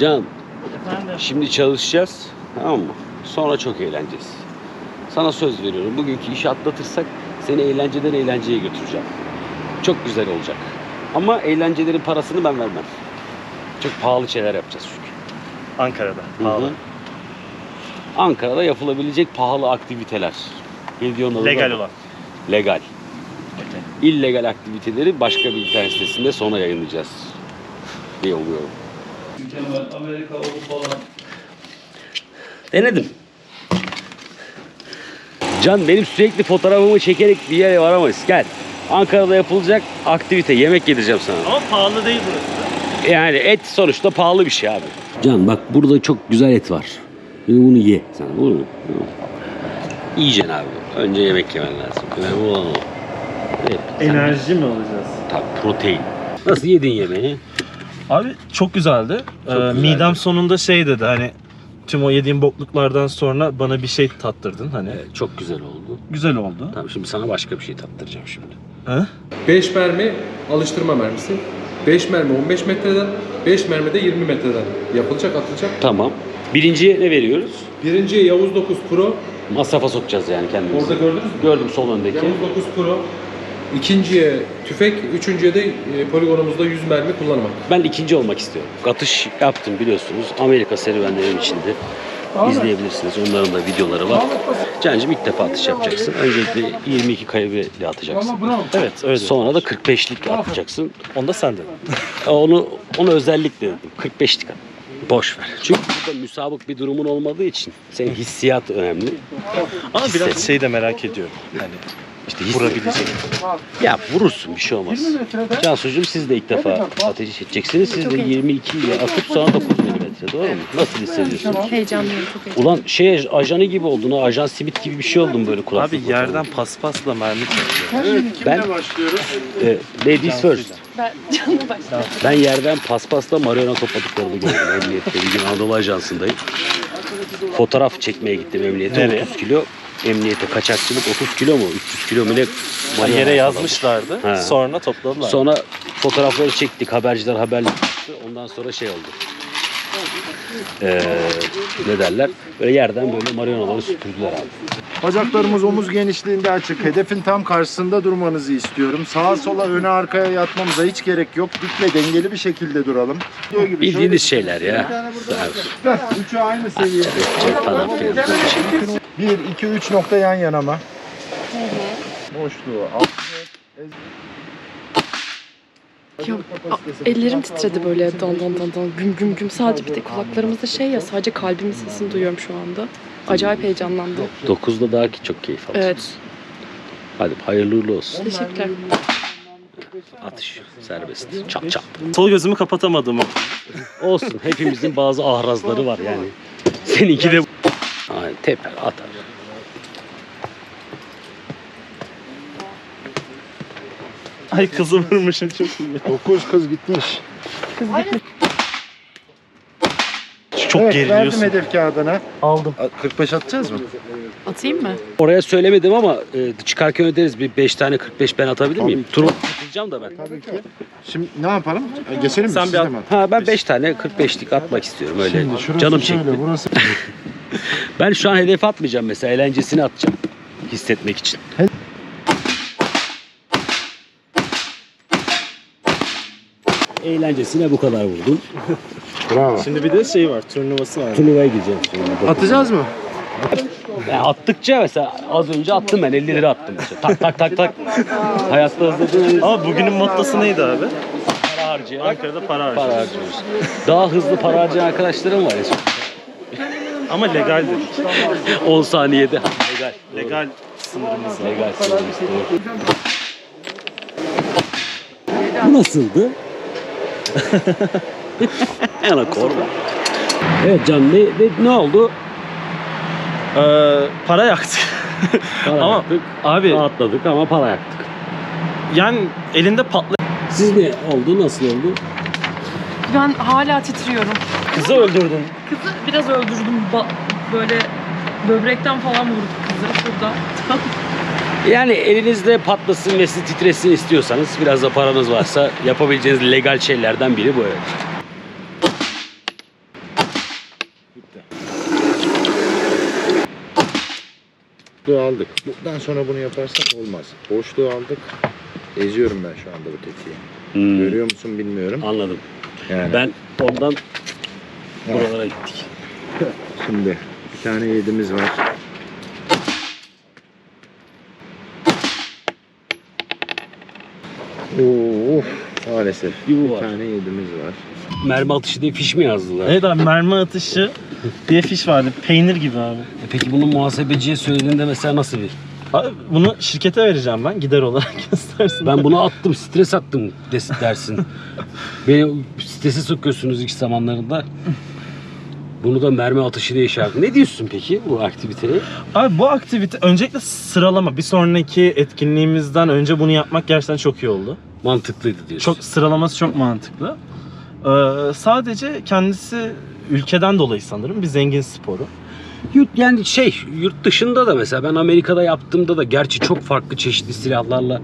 Can Efendim? şimdi çalışacağız tamam mı? Sonra çok eğleneceğiz. Sana söz veriyorum. Bugünkü işi atlatırsak seni eğlenceden eğlenceye götüreceğim. Çok güzel olacak. Ama eğlencelerin parasını ben vermem. Çok pahalı şeyler yapacağız çünkü. Ankara'da. Hı hı. Pahalı. Ankara'da yapılabilecek pahalı aktiviteler. Adı da Legal olan. Legal. İllegal aktiviteleri başka bir internet sitesinde sonra yayınlayacağız diye umuyorum. Amerika olup falan. Denedim. Can benim sürekli fotoğrafımı çekerek bir yere varamayız. Gel. Ankara'da yapılacak aktivite. Yemek yedireceğim sana. Ama pahalı değil burası. Yani et sonuçta pahalı bir şey abi. Can bak burada çok güzel et var. Şimdi bunu ye sen olur mu? Yiyeceksin abi. Önce yemek yemen lazım. Önemli olan o. Evet. sen- Enerji mi alacağız? Tabii protein. Nasıl yedin yemeği? Abi çok güzeldi. Çok Ee, güzeldi. midem sonunda şey dedi hani tüm o yediğim bokluklardan sonra bana bir şey tattırdın hani. Evet, çok güzel oldu. Güzel oldu. Tamam şimdi sana başka bir şey tattıracağım şimdi. Ha? 5 mermi alıştırma mermisi. 5 mermi 15 metreden, 5 mermi de 20 metreden yapılacak, atılacak. Tamam. Birinciye ne veriyoruz? Birinciye Yavuz 9 Pro. Masrafa sokacağız yani kendimizi. Orada gördünüz mü? Gördüm sol öndeki. Yavuz 9 Pro. İkinciye tüfek, üçüncüye de e, poligonumuzda 100 mermi kullanmak. Ben ikinci olmak istiyorum. Atış yaptım biliyorsunuz. Amerika serüvenlerim içinde. İzleyebilirsiniz. Onların da videoları var. Cancım ilk defa atış yapacaksın. Öncelikle 22 kaybıyla atacaksın. Evet öyle. Sonra da 45'lik atacaksın. Onda sende. Onu onu özellikle dedim. 45'lik at. Boş ver. Çünkü burada müsabık bir durumun olmadığı için senin hissiyat önemli. Ama biraz Hisset. şey de merak ediyorum. Hani İşte hisset. vurabilecek. Ya vurursun bir şey olmaz. Cansucuğum siz de ilk defa ateş edeceksiniz. Siz de 22 ile atıp sonra 9 milimetre doğru mu? Nasıl hissediyorsun? Heyecanlıyım çok heyecanlıyım. Ulan şey ajanı gibi oldun ha. Ajan simit gibi bir şey oldun böyle kulaklık. Abi yerden paspasla mermi çekiyor. Ben e, ladies first. Ben canlı başladım. Ben yerden paspasla Mariana top atıklarını gördüm emniyette. Bir gün Anadolu Ajansı'ndayım. Fotoğraf çekmeye gittim emniyete. Nereye? 30 kilo. Emniyete kaçakçılık 30 kilo mu? 300 kilo mu ne? Ha, yere yazmışlardı. Ha. Sonra topladılar. Sonra fotoğrafları çektik. Haberciler haberle çıktı. Ondan sonra şey oldu. Ee, ne derler? Böyle yerden böyle marionaları süpürdüler abi. Bacaklarımız omuz genişliğinde açık. Hedefin tam karşısında durmanızı istiyorum. Sağa sola öne arkaya yatmamıza hiç gerek yok. Dik ve dengeli bir şekilde duralım. Gibi Bildiğiniz şeyler ya. şöyle- Üçü aynı seviyede. Falan filan. Bir, iki, üç nokta yan yana mı? Boşluğu al. Ya, a- ellerim titredi böyle dan dan dan dan güm güm güm. Sadece bir de kulaklarımızda şey ya sadece kalbimin sesini duyuyorum şu anda. Acayip heyecanlandım. 9'da daha ki çok keyif aldım. Evet. Hadi hayırlı uğurlu olsun. Teşekkürler. Atış serbest. Çap çap. Sol gözümü kapatamadım. Olsun. Hepimizin bazı ahrazları var yani. Seninki de Ay, teper atar. Ay kızı vurmuşum çok iyi. Dokuz kız gitmiş. Çok evet, verdim geriliyorsun. hedef kağıdını. Aldım. 45 atacağız mı? Atayım mı? Oraya söylemedim ama e, çıkarken öderiz. Bir 5 tane 45 ben atabilir miyim? Turu atacağım da ben. Tabii ki. Şimdi ne yapalım? E, Geçelim mi? Sen Siz bir de at. mi? Ha ben 5 tane 45'lik atmak istiyorum öyle. Şimdi şurası Canım şöyle, çekti. burası Ben şu an hedef atmayacağım mesela. Eğlencesini atacağım. Hissetmek için. Eğlencesine bu kadar vurdum. Bravo. Şimdi bir de şey var, turnuvası var. Turnuvaya gideceğim sonra. Atacağız mı? Yani attıkça mesela az önce attım ben 50 lira attım. Mesela. Tak tak tak tak. Hayatta hızlı Ama bugünün mottosu neydi abi? para harcayarak Ankara'da para para harcıyoruz. harcıyoruz. Daha hızlı para harcayan arkadaşlarım var ya. Ama legal dedik. 10 saniyede. Legal. Legal sınırımız var. Legal sınırımız doğru. Bu nasıldı? Yana korna. Evet Can ne, ne, ne oldu? Ee, para yaktık. Para Ama yaktık. abi Rahatladık ama para yaktık. yani elinde patlayan Siz ne oldu? Nasıl oldu? Ben hala titriyorum. kızı öldürdün. Kızı biraz öldürdüm. Ba- böyle böbrekten falan vurdum kızı şurada. Yani elinizde patlasın ve sizi titresin istiyorsanız biraz da paranız varsa yapabileceğiniz legal şeylerden biri bu evet. etti. Boşluğu aldık. Bundan sonra bunu yaparsak olmaz. Boşluğu aldık. Eziyorum ben şu anda bu tetiği. Hmm. Görüyor musun bilmiyorum. Anladım. Yani. Ben ondan buralara gittik. Şimdi bir tane yedimiz var. Maalesef. Bir bu Bir var. tane yedimiz var. Mermi atışı diye fiş mi yazdılar? Evet abi mermi atışı diye fiş vardı. Peynir gibi abi. E Peki bunu muhasebeciye söylediğinde mesela nasıl bir? Abi bunu şirkete vereceğim ben gider olarak göstersin. Ben bunu attım, stres attım des- dersin. Beni strese sokuyorsunuz ilk zamanlarında. Bunu da mermi atışı diye işaret. Ne diyorsun peki bu aktiviteye? Abi bu aktivite öncelikle sıralama. Bir sonraki etkinliğimizden önce bunu yapmak gerçekten çok iyi oldu. Mantıklıydı diyorsun. Çok sıralaması çok mantıklı. Ee, sadece kendisi ülkeden dolayı sanırım bir zengin sporu. Yurt, yani şey yurt dışında da mesela ben Amerika'da yaptığımda da gerçi çok farklı çeşitli silahlarla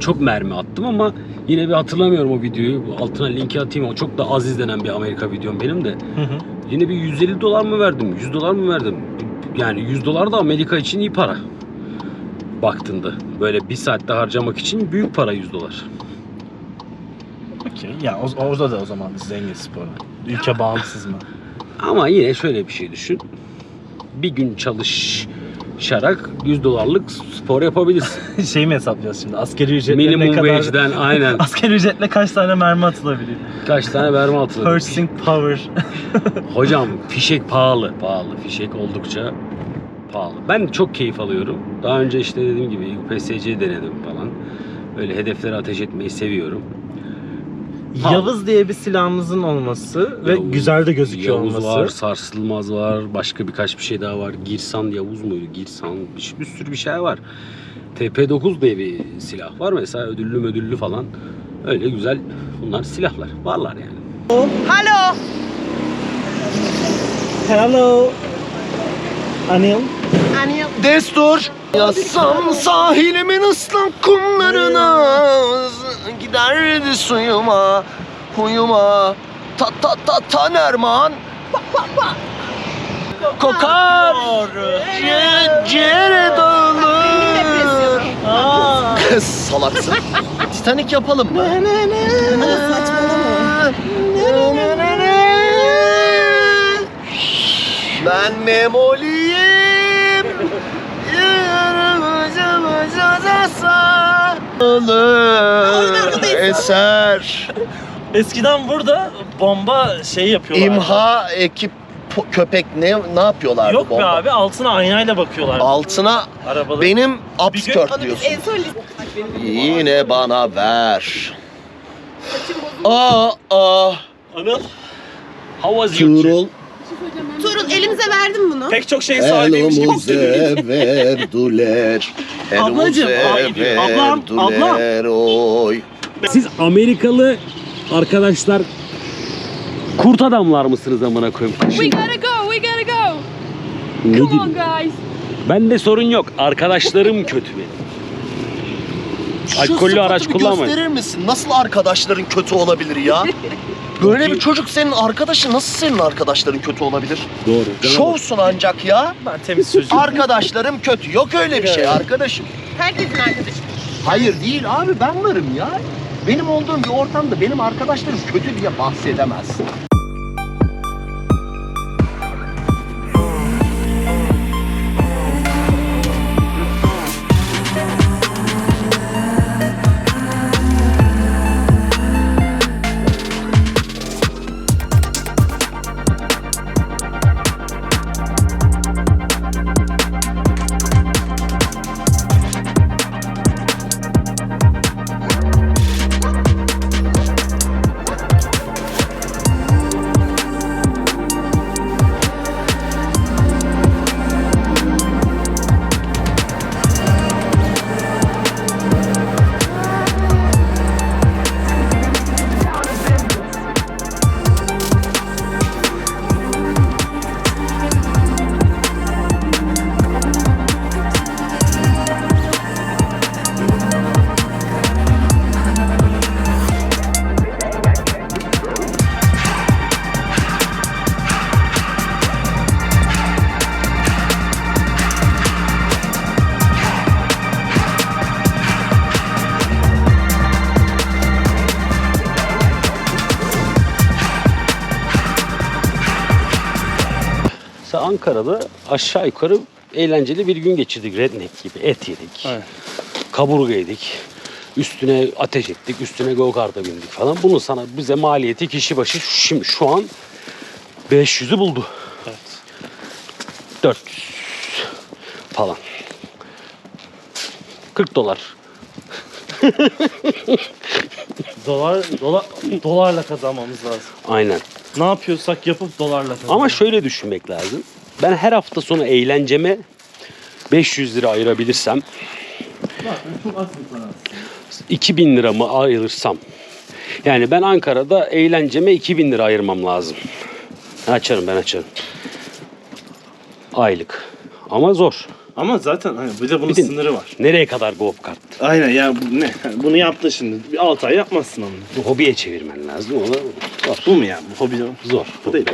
çok mermi attım ama yine bir hatırlamıyorum o videoyu. Altına linki atayım o çok da az izlenen bir Amerika videom benim de. Hı hı. Yine bir 150 dolar mı verdim? 100 dolar mı verdim? Yani 100 dolar da Amerika için iyi para. Baktığında. Böyle bir saatte harcamak için büyük para 100 dolar. Okey. Ya o, orada da o zaman zengin sporu. Ülke bağımsız mı? Ama yine şöyle bir şey düşün. Bir gün çalışarak 100 dolarlık spor yapabilirsin. şey mi hesaplayacağız şimdi? Askeri ücretle ne Minimum kadar... wage'den aynen. Askeri ücretle kaç tane mermi atılabilir? Kaç tane mermi atılır? Purchasing power. Hocam fişek pahalı. Pahalı. Fişek oldukça pahalı. Ben çok keyif alıyorum. Daha önce işte dediğim gibi UPSC denedim falan. Öyle hedeflere ateş etmeyi seviyorum. Yavuz diye bir silahımızın olması ve Yavuz- güzel de gözüküyor Yavuz olması. var, sarsılmaz var, başka birkaç bir şey daha var. Girsan Yavuz muydu? Girsan bir, bir sürü bir şey var. TP9 diye bir silah var mesela ödüllü ödüllü falan. Öyle güzel bunlar silahlar. Varlar yani. Hello. Anil. Destur Yazsam sahilimin ıslak kumlarına Giderdi suyuma Huyuma. Ta ta ta tanerman Kokar. Ci- Ciğere dağılır. Kız salaksın. Titanik yapalım. Mı? Ben memoliyim. Alır eser Eskiden burada bomba şey yapıyorlar. İmha ekip köpek ne ne yapıyorlardı Yok be bomba? abi altına aynayla bakıyorlar. Altına Arabaları. benim upskirt diyorsun. Yine bana ver. Aa aa Anıl. How was your trip? Tuğrul Tuğrul elimize verdin bunu. Pek çok şeyin sahibiymiş gibi elimize verduler. Ablacım, ay, ablam, ablam. verduler, Oy. Siz Amerikalı arkadaşlar kurt adamlar mısınız amına koyayım? We gotta go, we gotta go. Ne Come diyeyim? on guys. Bende sorun yok. Arkadaşlarım kötü benim. Alkollü sıfatı araç bir kullanmayın. gösterir misin? Nasıl arkadaşların kötü olabilir ya? Böyle bir çocuk senin arkadaşın nasıl senin arkadaşların kötü olabilir? Doğru. Şovsun ancak ya. Ben temiz çocuğum. Arkadaşlarım kötü. Yok öyle bir şey arkadaşım. Herkesin arkadaşı. Hayır değil abi ben varım ya. Benim olduğum bir ortamda benim arkadaşlarım kötü diye bahsedemezsin. Ankara'da aşağı yukarı eğlenceli bir gün geçirdik. Redneck gibi et yedik. Aynen. Kaburga yedik. Üstüne ateş ettik. Üstüne go kart'a bindik falan. Bunun sana bize maliyeti kişi başı şimdi şu an 500'ü buldu. Evet. 400 falan. 40 dolar. Dolar, dolar, dolarla kazanmamız lazım. Aynen. Ne yapıyorsak yapıp dolarla kazanmamız Ama şöyle düşünmek lazım. Ben her hafta sonu eğlenceme 500 lira ayırabilirsem Çok az bir para. 2000 lira mı ayırırsam yani ben Ankara'da eğlenceme 2000 lira ayırmam lazım. Açarım ben açarım. Aylık. Ama zor. Ama zaten hani bir de bunun Bir de- sınırı var. Nereye kadar go kart? Aynen ya bu ne? Bunu yaptı şimdi. Bir 6 ay yapmazsın onu. Bu hobiye çevirmen lazım. O da zor. Bu mu ya? Bu hobi Zor. Bu değil.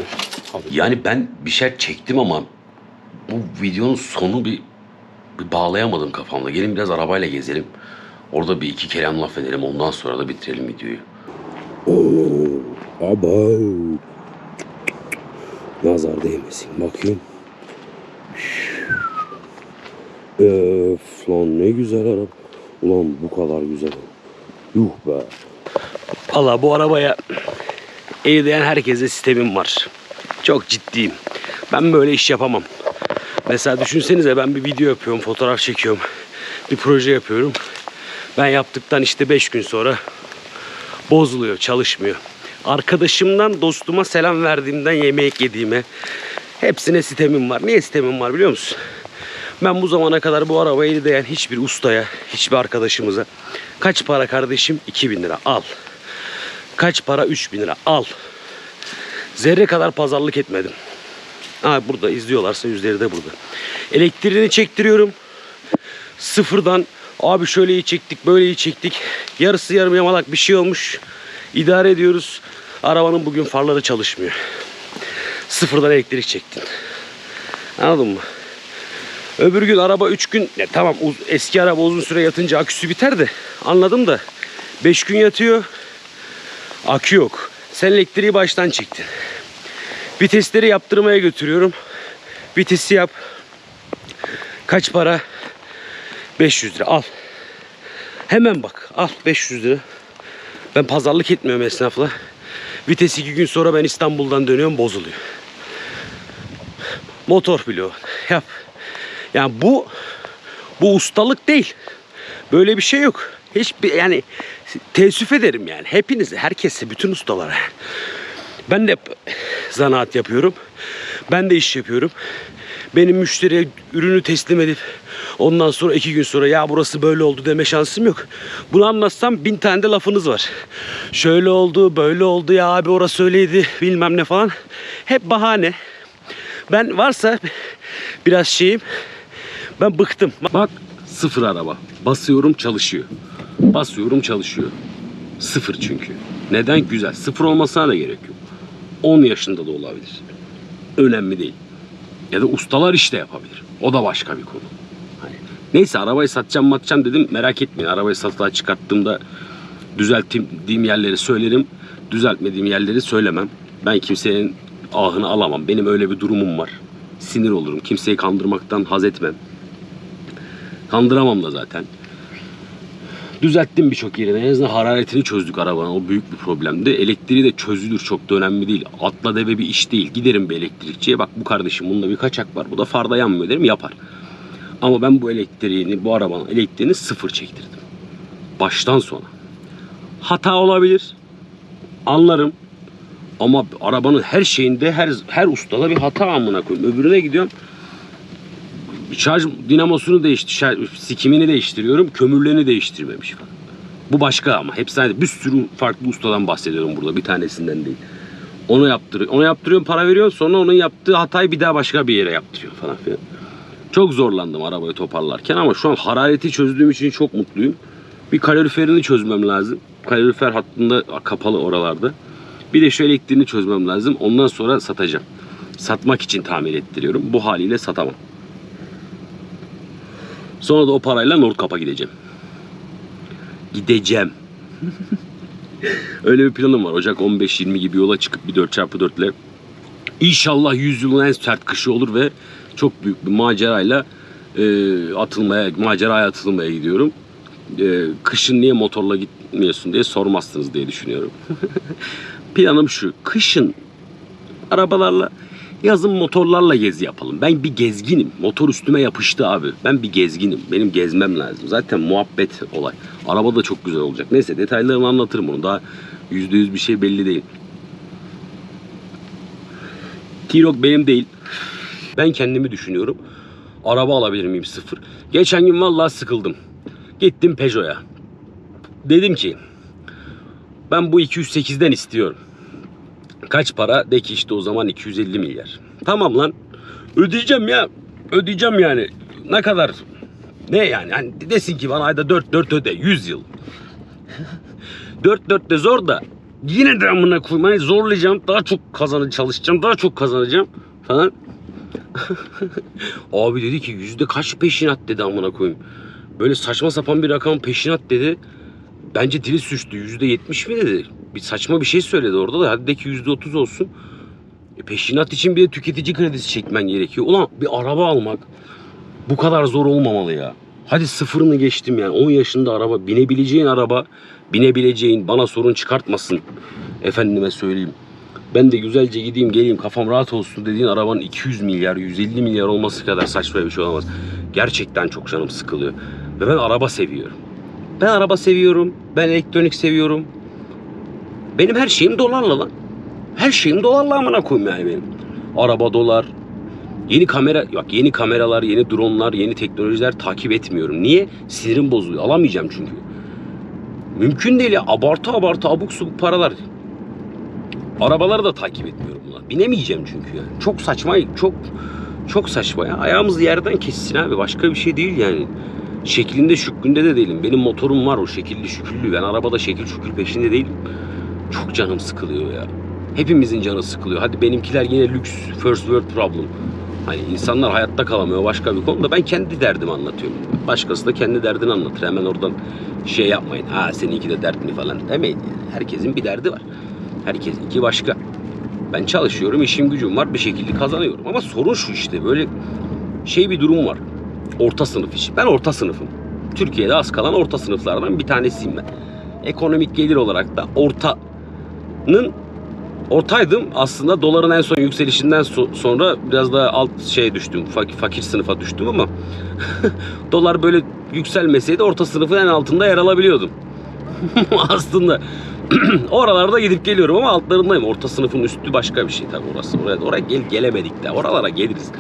Yani ben bir şey çektim ama bu videonun sonu bir, bir bağlayamadım kafamda. Gelin biraz arabayla gezelim. Orada bir iki kelam laf edelim. Ondan sonra da bitirelim videoyu. Oo, aba. Nazar değmesin. Bakayım. Öf lan ne güzel araba. Ulan bu kadar güzel. Yuh be. Valla bu arabaya Evdeyen herkese sistemim var. Çok ciddiyim. Ben böyle iş yapamam. Mesela düşünsenize ben bir video yapıyorum, fotoğraf çekiyorum. Bir proje yapıyorum. Ben yaptıktan işte 5 gün sonra bozuluyor, çalışmıyor. Arkadaşımdan, dostuma selam verdiğimden yemek yediğime hepsine sistemim var. Niye sistemim var biliyor musun? Ben bu zamana kadar bu arabayı eldeyen hiçbir ustaya, hiçbir arkadaşımıza kaç para kardeşim? 2000 lira al. Kaç para? 3000 lira. Al. Zerre kadar pazarlık etmedim. Ha burada izliyorlarsa yüzleri de burada. Elektriğini çektiriyorum. Sıfırdan abi şöyle iyi çektik böyle iyi çektik. Yarısı yarım yamalak bir şey olmuş. İdare ediyoruz. Arabanın bugün farları çalışmıyor. Sıfırdan elektrik çektin. Anladın mı? Öbür gün araba 3 gün ya tamam eski araba uzun süre yatınca aküsü biter de anladım da 5 gün yatıyor. Akü yok. Sen elektriği baştan çektin. Vitesleri yaptırmaya götürüyorum. Vitesi yap. Kaç para? 500 lira al. Hemen bak al 500 lira. Ben pazarlık etmiyorum esnafla. Vites iki gün sonra ben İstanbul'dan dönüyorum bozuluyor. Motor bloğu yap. Yani bu bu ustalık değil. Böyle bir şey yok. Hiçbir yani teessüf ederim yani. Hepinize, herkese, bütün ustalara. Ben de zanaat yapıyorum. Ben de iş yapıyorum. Benim müşteriye ürünü teslim edip ondan sonra iki gün sonra ya burası böyle oldu deme şansım yok. Bunu anlatsam bin tane de lafınız var. Şöyle oldu, böyle oldu ya abi orası öyleydi bilmem ne falan. Hep bahane. Ben varsa biraz şeyim ben bıktım. Bak sıfır araba. Basıyorum çalışıyor. Basıyorum çalışıyor. Sıfır çünkü. Neden? Güzel. Sıfır olmasına da gerek yok. 10 yaşında da olabilir. Önemli değil. Ya da ustalar işte yapabilir. O da başka bir konu. Hani neyse arabayı satacağım matacağım dedim. Merak etmeyin. Arabayı satılığa çıkarttığımda düzelttiğim yerleri söylerim. Düzeltmediğim yerleri söylemem. Ben kimsenin ahını alamam. Benim öyle bir durumum var. Sinir olurum. Kimseyi kandırmaktan haz etmem. Kandıramam da zaten. Düzelttim birçok yerini. En azından hararetini çözdük arabanın. O büyük bir problemdi. Elektriği de çözülür. Çok da önemli değil. Atla deve bir iş değil. Giderim bir elektrikçiye. Bak bu kardeşim bunda bir kaçak var. Bu da farda yanmıyor derim. Yapar. Ama ben bu elektriğini, bu arabanın elektriğini sıfır çektirdim. Baştan sona. Hata olabilir. Anlarım. Ama arabanın her şeyinde her her ustada bir hata amına koyayım. Öbürüne gidiyorum. Şarj dinamosunu değiştir, şarj- sikimini değiştiriyorum. Kömürlerini değiştirmemiş falan. Bu başka ama. Hepsi aynı. Bir sürü farklı ustadan bahsediyorum burada. Bir tanesinden değil. Onu yaptırıyor. Onu yaptırıyorum para veriyorsun. Sonra onun yaptığı hatayı bir daha başka bir yere yaptırıyor falan filan. Çok zorlandım arabayı toparlarken ama şu an harareti çözdüğüm için çok mutluyum. Bir kaloriferini çözmem lazım. Kalorifer hattında kapalı oralarda. Bir de şu elektriğini çözmem lazım. Ondan sonra satacağım. Satmak için tamir ettiriyorum. Bu haliyle satamam. Sonra da o parayla Nordkap'a gideceğim. Gideceğim. Öyle bir planım var. Ocak 15-20 gibi yola çıkıp bir 4x4 ile İnşallah yüzyılın en sert kışı olur ve çok büyük bir macerayla e, atılmaya, maceraya atılmaya gidiyorum. E, kışın niye motorla gitmiyorsun diye sormazsınız diye düşünüyorum. Planım şu. Kışın arabalarla yazın motorlarla gezi yapalım. Ben bir gezginim. Motor üstüme yapıştı abi. Ben bir gezginim. Benim gezmem lazım. Zaten muhabbet olay. Araba da çok güzel olacak. Neyse detaylarını anlatırım bunu. Daha yüzde yüz bir şey belli değil. T-Roc benim değil. Ben kendimi düşünüyorum. Araba alabilir miyim sıfır? Geçen gün vallahi sıkıldım. Gittim Peugeot'a. Dedim ki ben bu 208'den istiyorum. Kaç para? De ki işte o zaman 250 milyar. Tamam lan. Ödeyeceğim ya. Ödeyeceğim yani. Ne kadar? Ne yani? Hani desin ki bana ayda 4 4 öde. 100 yıl. 4 4 de zor da yine de amına koyayım. Hani zorlayacağım. Daha çok kazanacağım. Çalışacağım. Daha çok kazanacağım falan. Abi dedi ki yüzde kaç peşinat dedi amına koyayım. Böyle saçma sapan bir rakam peşinat dedi. Bence dili suçtu. Yüzde yetmiş mi dedi. Bir saçma bir şey söyledi orada da. Hadi de ki yüzde otuz olsun. E peşinat için bir tüketici kredisi çekmen gerekiyor. Ulan bir araba almak bu kadar zor olmamalı ya. Hadi sıfırını geçtim yani. 10 yaşında araba, binebileceğin araba, binebileceğin, bana sorun çıkartmasın. Efendime söyleyeyim. Ben de güzelce gideyim geleyim kafam rahat olsun dediğin arabanın 200 milyar, 150 milyar olması kadar saçma bir şey olamaz. Gerçekten çok canım sıkılıyor. Ve ben araba seviyorum. Ben araba seviyorum. Ben elektronik seviyorum. Benim her şeyim dolarla lan. Her şeyim dolarla amına koyayım yani benim. Araba dolar. Yeni kamera, bak yeni kameralar, yeni dronlar, yeni teknolojiler takip etmiyorum. Niye? Sinirim bozuluyor. Alamayacağım çünkü. Mümkün değil ya. Abartı abartı abuk subuk paralar. Arabaları da takip etmiyorum buna. Binemeyeceğim çünkü yani. Çok saçma, çok çok saçma ya. Ayağımız yerden kessin abi. Başka bir şey değil yani. Şeklinde şüklünde de değilim. Benim motorum var o şekilli şüküllü. Ben arabada şekil şükür peşinde değilim. Çok canım sıkılıyor ya. Hepimizin canı sıkılıyor. Hadi benimkiler yine lüks, first world problem. Hani insanlar hayatta kalamıyor başka bir konuda. Ben kendi derdimi anlatıyorum. Başkası da kendi derdini anlatır. Hemen oradan şey yapmayın. Ha seninki de dert mi falan demeyin. Yani. Herkesin bir derdi var. Herkesinki başka. Ben çalışıyorum, işim gücüm var, bir şekilde kazanıyorum. Ama sorun şu işte böyle şey bir durum var. Orta sınıf işi. Ben orta sınıfım. Türkiye'de az kalan orta sınıflardan bir tanesiyim ben. Ekonomik gelir olarak da ortanın ortaydım. Aslında doların en son yükselişinden so- sonra biraz daha alt şeye düştüm. Fakir, fakir sınıfa düştüm ama dolar böyle yükselmeseydi orta sınıfın en altında yer alabiliyordum. Aslında oralarda gidip geliyorum ama altlarındayım. Orta sınıfın üstü başka bir şey tabii orası. Oraya, oraya gel, gelemedik de. Oralara geliriz.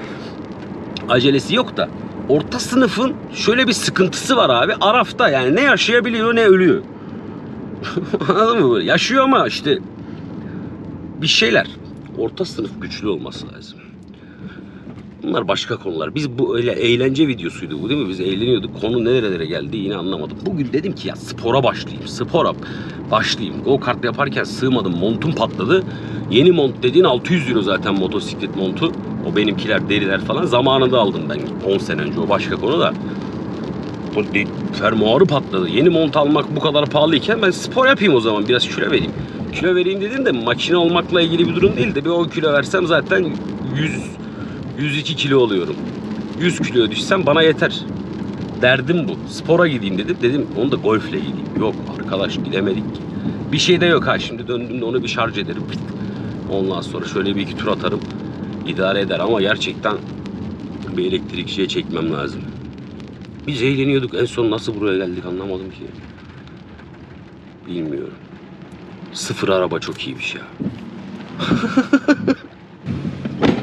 Acelesi yok da. Orta sınıfın şöyle bir sıkıntısı var abi. Arafta yani ne yaşayabiliyor ne ölüyor. Anladın mı? Yaşıyor ama işte bir şeyler. Orta sınıf güçlü olması lazım. Bunlar başka konular. Biz bu öyle eğlence videosuydu bu değil mi? Biz eğleniyorduk. Konu nerelere geldi yine anlamadım. Bugün dedim ki ya spora başlayayım. Spora başlayayım. Go kart yaparken sığmadım. Montum patladı. Yeni mont dediğin 600 euro zaten motosiklet montu. O benimkiler deriler falan. Zamanında aldım ben 10 sene önce. O başka konu da. O fermuarı patladı. Yeni mont almak bu kadar pahalıyken ben spor yapayım o zaman. Biraz kilo vereyim. Kilo vereyim dedim de makine olmakla ilgili bir durum değil de bir 10 kilo versem zaten 100 102 kilo oluyorum. 100 kilo düşsem bana yeter. Derdim bu. Spora gideyim dedim. Dedim onu da golfle gideyim. Yok arkadaş gidemedik. Bir şey de yok ha. Şimdi döndüğümde onu bir şarj ederim. Ondan sonra şöyle bir iki tur atarım. İdare eder ama gerçekten bir elektrikçiye çekmem lazım. Biz eğleniyorduk. En son nasıl buraya geldik anlamadım ki. Bilmiyorum. Sıfır araba çok iyiymiş ya.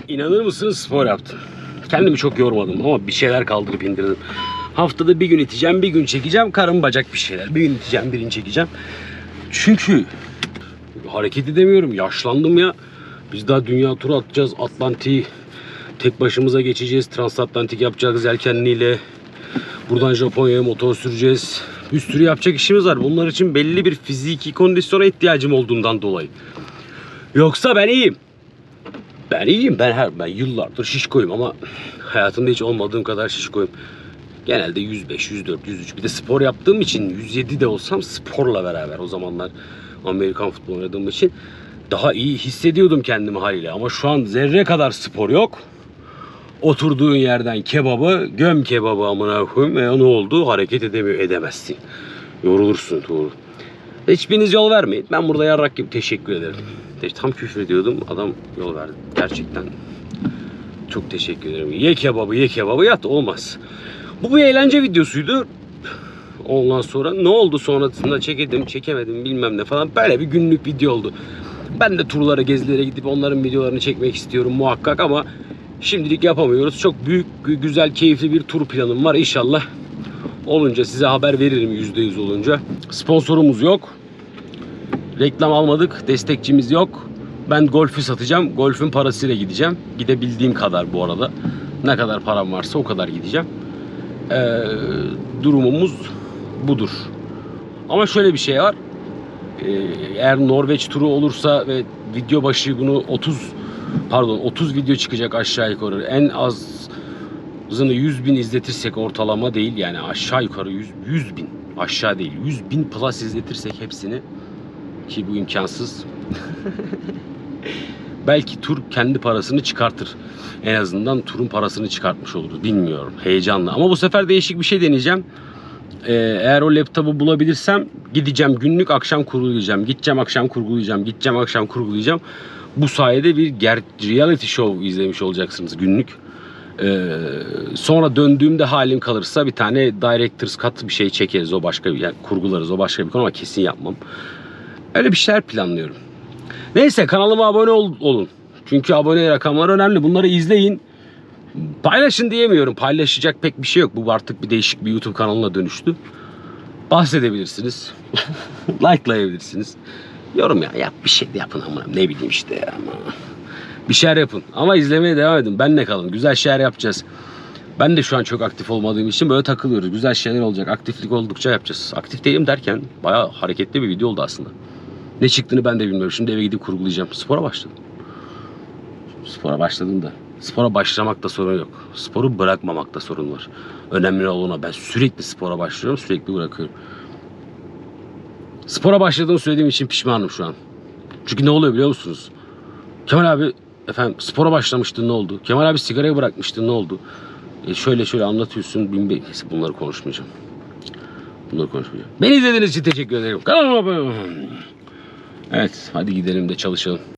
İnanır mısınız spor yaptım. Kendimi çok yormadım ama bir şeyler kaldırıp indirdim. Haftada bir gün iteceğim, bir gün çekeceğim. Karın bacak bir şeyler. Bir gün iteceğim, birini çekeceğim. Çünkü hareket edemiyorum. Yaşlandım ya. Biz daha dünya turu atacağız. Atlantik'i tek başımıza geçeceğiz. Transatlantik yapacağız yelkenliyle. Buradan Japonya'ya motor süreceğiz. Bir sürü yapacak işimiz var. Bunlar için belli bir fiziki kondisyona ihtiyacım olduğundan dolayı. Yoksa ben iyiyim. Ben iyiyim. Ben her ben yıllardır şişkoyum ama hayatımda hiç olmadığım kadar şişkoyum. Genelde 105, 104, 103. Bir de spor yaptığım için 107 de olsam sporla beraber o zamanlar Amerikan futbolu oynadığım için daha iyi hissediyordum kendimi haliyle. Ama şu an zerre kadar spor yok. Oturduğun yerden kebabı, göm kebabı amına koyayım. E, ne oldu? Hareket edemiyor, edemezsin. Yorulursun doğru. Hiçbiriniz yol vermeyin. Ben burada yarrak gibi teşekkür ederim. Tam küfür ediyordum. Adam yol verdi. Gerçekten çok teşekkür ederim. Ye kebabı, ye kebabı yat. Olmaz. Bu bir eğlence videosuydu. Ondan sonra ne oldu sonrasında çekedim, çekemedim bilmem ne falan. Böyle bir günlük video oldu. Ben de turlara, gezilere gidip onların videolarını çekmek istiyorum muhakkak ama şimdilik yapamıyoruz. Çok büyük, gü- güzel, keyifli bir tur planım var. İnşallah olunca size haber veririm %100 olunca. Sponsorumuz yok. Reklam almadık, destekçimiz yok. Ben golfü satacağım. Golfün parasıyla gideceğim. Gidebildiğim kadar bu arada. Ne kadar param varsa o kadar gideceğim. Ee, durumumuz budur. Ama şöyle bir şey var. Ee, eğer Norveç turu olursa ve video başı bunu 30 pardon 30 video çıkacak aşağı yukarı. En azını 100 bin izletirsek ortalama değil yani aşağı yukarı 100, 100 bin aşağı değil 100 bin plus izletirsek hepsini ki bu imkansız. Belki tur kendi parasını çıkartır. En azından turun parasını çıkartmış oluruz. Bilmiyorum. Heyecanlı. Ama bu sefer değişik bir şey deneyeceğim. Ee, eğer o laptopu bulabilirsem gideceğim günlük akşam kurgulayacağım. Gideceğim akşam kurgulayacağım. Gideceğim akşam kurgulayacağım. Bu sayede bir ger- reality show izlemiş olacaksınız günlük. Ee, sonra döndüğümde halim kalırsa bir tane director's cut bir şey çekeriz. O başka bir yani kurgularız. O başka bir konu ama kesin yapmam. Öyle bir şeyler planlıyorum. Neyse kanalıma abone ol- olun. Çünkü abone rakamlar önemli. Bunları izleyin. Paylaşın diyemiyorum. Paylaşacak pek bir şey yok. Bu artık bir değişik bir YouTube kanalına dönüştü. Bahsedebilirsiniz. Likelayabilirsiniz. Yorum ya. Yap bir şey de yapın ama ne bileyim işte ya. Ama. Bir şeyler yapın. Ama izlemeye devam edin. Benle kalın. Güzel şeyler yapacağız. Ben de şu an çok aktif olmadığım için böyle takılıyoruz. Güzel şeyler olacak. Aktiflik oldukça yapacağız. Aktif değilim derken bayağı hareketli bir video oldu aslında. Ne çıktığını ben de bilmiyorum. Şimdi eve gidip kurgulayacağım. Spora başladım. Spora başladım da. Spora başlamakta sorun yok. Sporu bırakmamakta sorun var. Önemli olan. Ben sürekli spora başlıyorum. Sürekli bırakıyorum. Spora başladığımı söylediğim için pişmanım şu an. Çünkü ne oluyor biliyor musunuz? Kemal abi efendim spora başlamıştın ne oldu? Kemal abi sigarayı bırakmıştın ne oldu? E şöyle şöyle anlatıyorsun. Bin bunları konuşmayacağım. Bunları konuşmayacağım. Beni izlediğiniz için teşekkür ederim. Kanalıma abone olun. Evet hadi gidelim de çalışalım.